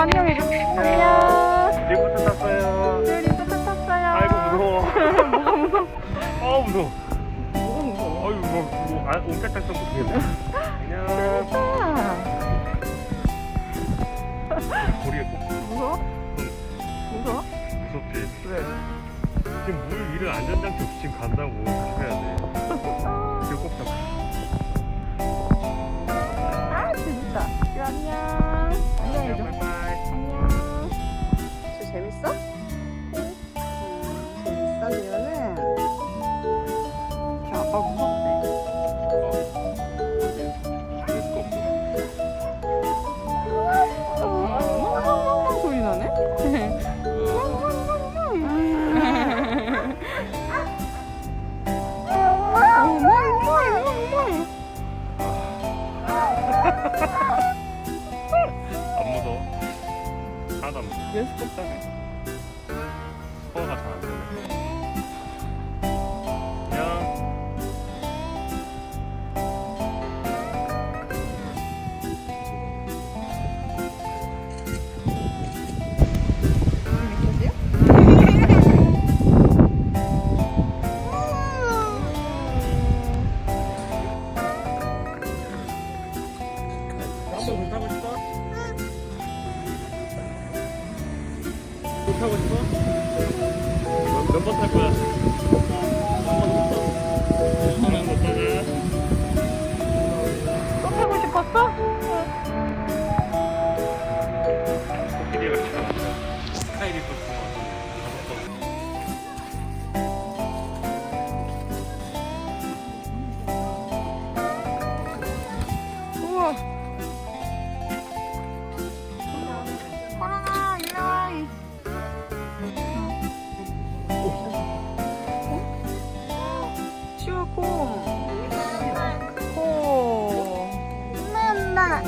안녕해줘. 안녕. 리프트 탔어요. 네, 리프트 탔어요. 아이고 무서워. 뭐가 무서워? 아 무서워. 뭐가 무서워? 아유 무서워. 뭐, 아, 옴짝달싹 못하겠네. 안녕. 아, 머리에 꼭 무서워? 무서워? 무섭지. 왜? 지금 물 위를 안전장치 없이 지금 간다고 재 타고 싶어? 몇번 탈 거야?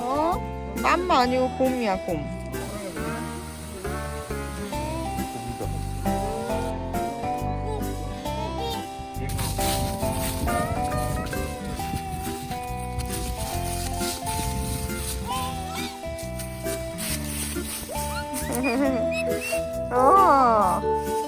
어? 맘마 아니고 곰이야 곰. 어.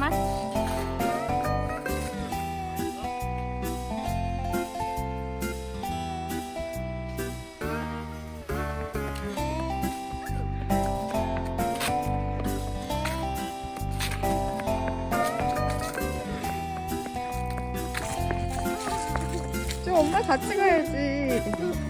하나만. 좀 엄마 같이 가야지.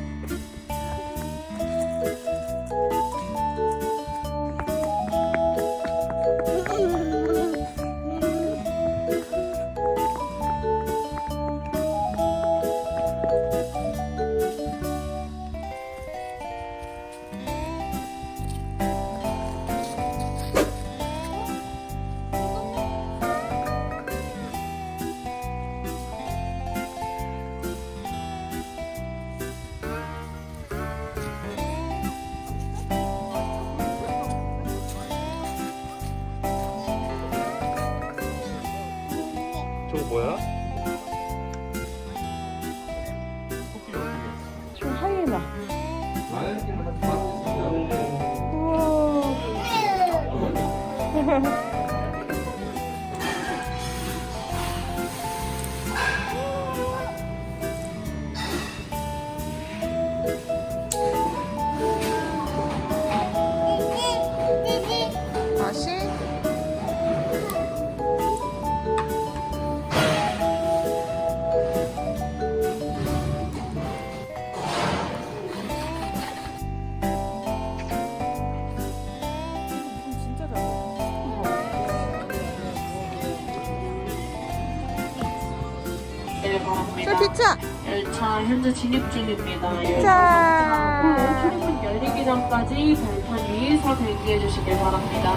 기차. 열차 현재 진입 중입니다. 자. 열차 출입문 열리기 전까지 발판 위에서 대기해 주시길 바랍니다.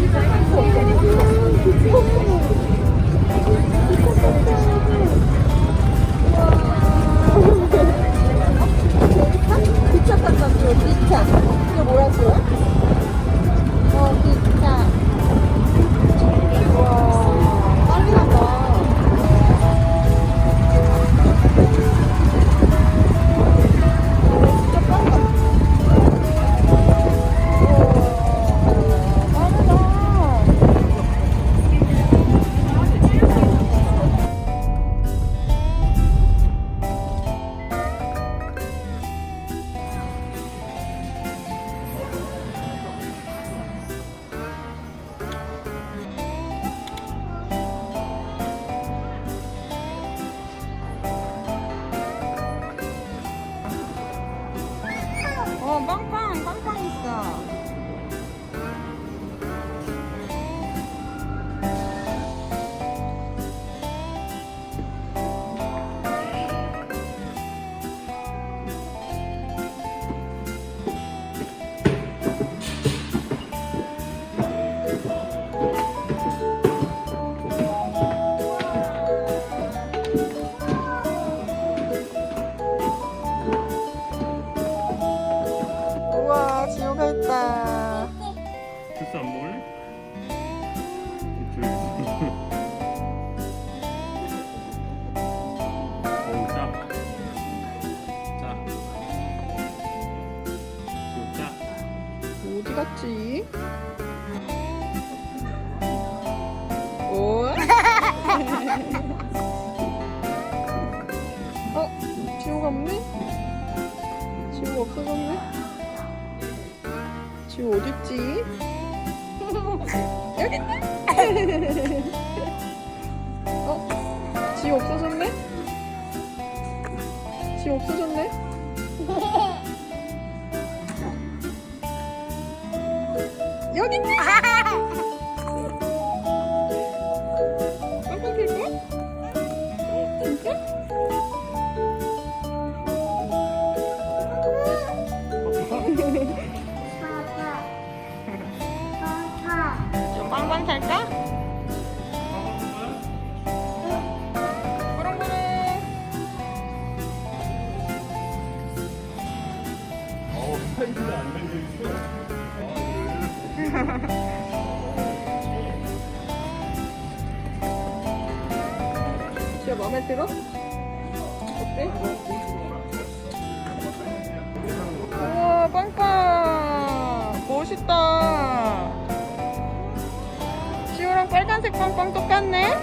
기차 어디 갔지? 오? 어? 지호가 없네? 지호가 없어졌네? 지호 어딨지? 여기 있네? 어? 지호 없어졌네? 지호 없어졌네? 여기 있네! 깜짝 놀랄까? 진짜? 좀 빵빵 그래. 어우 사이즈가 안 있어. 진짜 마음에 들어? 어때? 우와 빵빵 멋있다 지호랑 빨간색 빵빵 똑같네?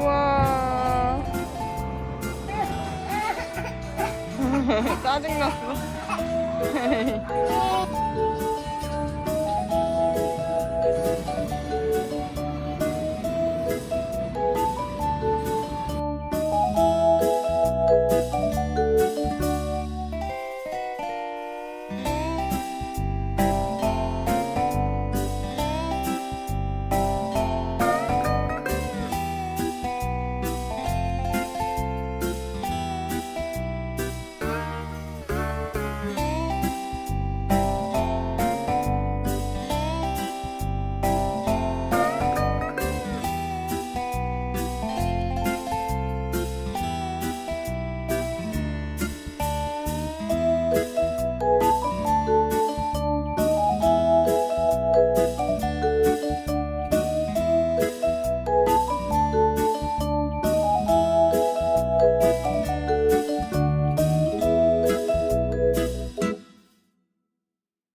우와 짜증났어